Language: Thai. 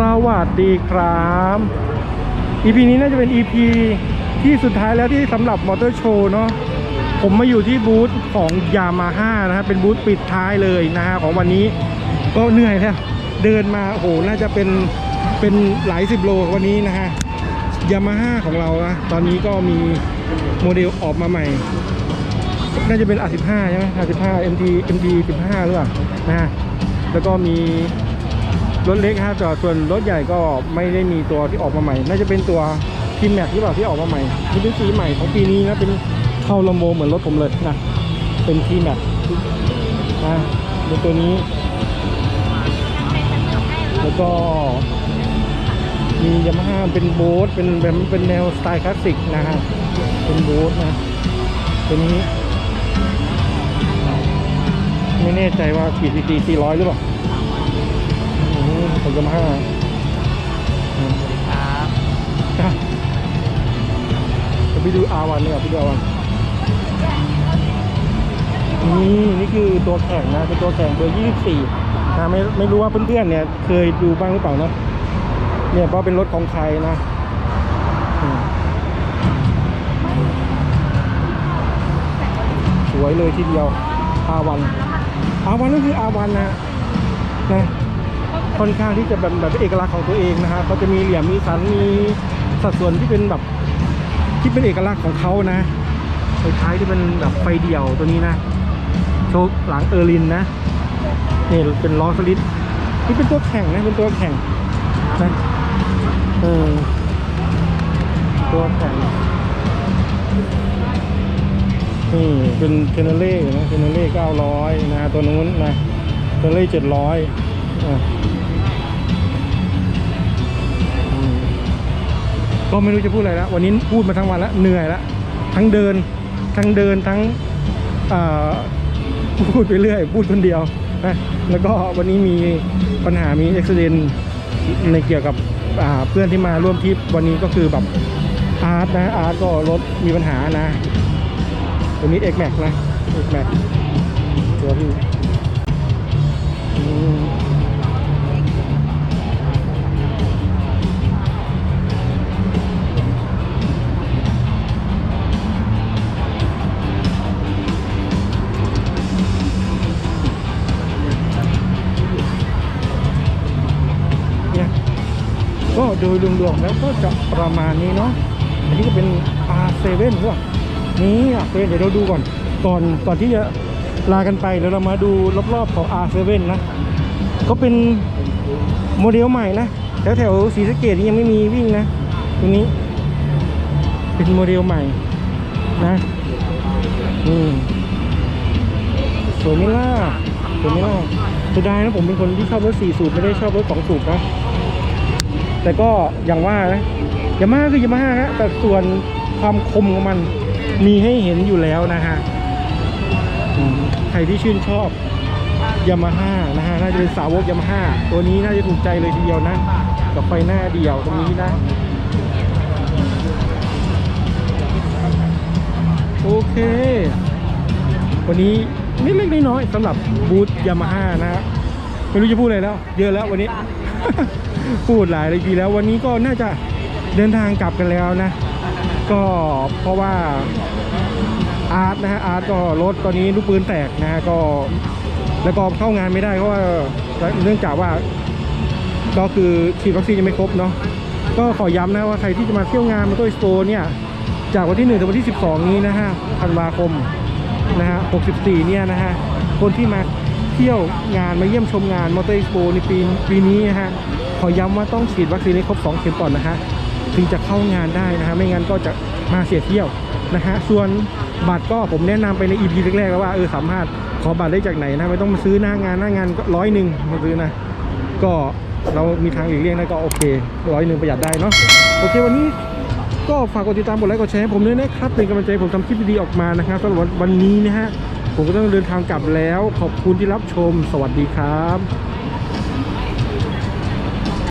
สวัสดีครับ EP นี้น่าจะเป็น EP ที่สุดท้ายแล้วที่สำหรับมอเตอร์โชว์เนาะผมมาอยู่ที่บูธของยามาฮ่านะฮะเป็นบูธปิดท้ายเลยนะฮะของวันนี้ก็เหนื่อยแล้วเดินมาโอ้โหน่าจะเป็นเป็นหลายสิบโลวันนี้นะฮะยามาฮ่าของเรานะตอนนี้ก็มีโมเดลออกมาใหม่ น่าจะเป็น R15 ใช่ไหม R15 MT MT 15หรือเปล่านะฮะแล้วก็มี รถเล็กฮะแต่ส่วนรถใหญ่ก็ไม่ได้มีตัวที่ออกมาใหม่ น่าจะเป็นตัวทีมแม็กหรือเปล่าที่ออกมาใหม่นี่เป็นสีใหม่ของปีนี้นะเป็นเข้าลำโบเหมือนรถผมเลยนะเป็นทีมแม็กนะเป็นตัวนี้ แล้วก็มียามาฮ่าเป็นโบ๊ทเป็นเป็นเป็นแนวสไตล์คลาสสิกนะฮะเป็นโบ๊ทนะตัวนี้ ไม่แน่ใจว่ากี่ซีซีสี่ร้อยหรือเปล่า มผมจะมาห้าครับจะไปดูอาวันเนี่ยไปดูอาวันนี่นี่คือตัวแข่งนะเป็นตัวแข่งเบอร์ยี่สี่นะไม่ไม่รู้ว่าเพื่อนๆเนี่ย เคยดูบ้างหรือเปล่านะเนี่ยเพราะเป็นรถของใครนะสวยเลยทีเดียวอาวันอาวันก็คืออาวันนะนะ ค่อนข้างที่จะแบบแบบเอกลักษณ์ของตัวเองนะฮะเขาจะมีเหลี่ยมมีสันมีสัดส่วนที่เป็นแบบที่เป็นเอกลักษณ์ของเขานะไฟท้ายที่เป็นแบบไฟเดี่ยวตัวนี้นะโชคหลังเออร์ลินนะนี่เป็นล้อสลิดนี่เป็นตัวแข่งนะเป็นตัวแข่งนะเออตัวแข่งนี่เป็นเทนเนเล่นะเทนเนเล่เก้าร้อยนะฮะตัวนู้นนะเทนเนเล่เจ็ดร้อย ก็ไม่รู้จะพูดอะไรแล้ววันนี้พูดมาทั้งวันแล้วเหนื่อยแล้วทั้งเดิน ทั้งเดินทั้งอ่าพูดไปเรื่อย พูดคนเดียวนะแล้วก็วันนี้มีปัญหามีอุบิเหตุในเกี่ยวกับอ่าเพื่อนที่มาร่วมทริปวันนี้ก็คือแบบอาร์ตนะอาร์ตก็รถมีปัญหานะตัวนี้ X Max นะ X Max ตัวพี่อืมเนี่ ดยรวมๆแล้วก็จะประมาณนี้เนาะอันนี้ก็เป็น R7 ด้วยนี่อะเดี๋ยวเราดูก่อนก่อนก่อนที่จะลากันไปเดี๋ยวเรามาดูรอบๆของ R7 นะ ก็เป็นโมเดลใหม่นะแถวแถวสีสเกดยังไม่มีวิ่งนะตรงนี้เป็นโมเดลใหม่นะนี่สวยไหมล่ะสวยไหมล่ะเสียดายนะผมเป็นคนที่ชอบรถสี่สูบไม่ได้ชอบรถสองสูบนะ แต่ก็อย่างว่านะยามาฮ่าคือยามาฮ่าฮะแต่ส่วนความคมของมันมีให้เห็นอยู่แล้วนะฮะใครที่ชื่นชอบยามาฮ่านะฮะน่าจะเป็นสาวกยามาฮ่าตัวนี้น่าจะถูกใจเลยทีเดียวนะ กับไฟหน้าเดี่ยวตรงนี้นะ โอเค วันนี้นิดเล็กๆน้อยสำหรับบูธยามาฮ่านะฮะ ไม่รู้จะพูดอะไรแล้ว เยอะแล้ววันนี้ พูดหลายทีแล้ววันนี้ก็น่าจะเดินทางกลับกันแล้วนะ ก็เพราะว่าอาร์ตนะฮะอาร์ตก็รถตอนนี้ลูกปืนแตกนะฮะก็แล้วก็เข้างานไม่ได้เพราะว่าเนื่องจากว่า ก็คือฉีดวัคซีนยังไม่ครบเนาะก็ขอย้ำนะว่าใครที่จะมาเที่ยวงานมอเตอร์สโตร์เนี่ยจากวันที่1ถึงวันที่ 12 นี้นะฮะธันวาคมนะฮะ64เนี่ยนะฮะคนที่มา เที่ยวงานมาเยี่ยมชมงานมอเตอร์ e โ p ในปีปีนี้นะฮะขอย้ำว่าต้องฉีดวัคซีนให้ครบ 2 เข็มก่อนนะฮะถึงจะเข้างานได้นะฮะไม่งั้นก็จะมาเสียเที่ยวนะฮะส่วนบัตรก็ผมแนะนำไปใน EP แรกๆแล้วว่าเออสามารถขอบัตรได้จากไหนนะไม่ต้องมาซื้อหน้างานหน้างานก็ร้อยหนึ่งมาซื้อนะก็เรามีทางหลีกเลี่ยงได้ก็โอเคร้อยหนึ่งประหยัดได้เนาะโอเควันนี้ก็ฝากกดติดตามกดไลค์กดแชร์ให้ผมด้วยนะครับเป็นกำลังใจผมทำคลิปดีๆออกมานะครับสำหรับวันนี้นะฮะ ผมก็ต้องเดินทางกลับแล้ว ขอบคุณที่รับชม สวัสดีครับ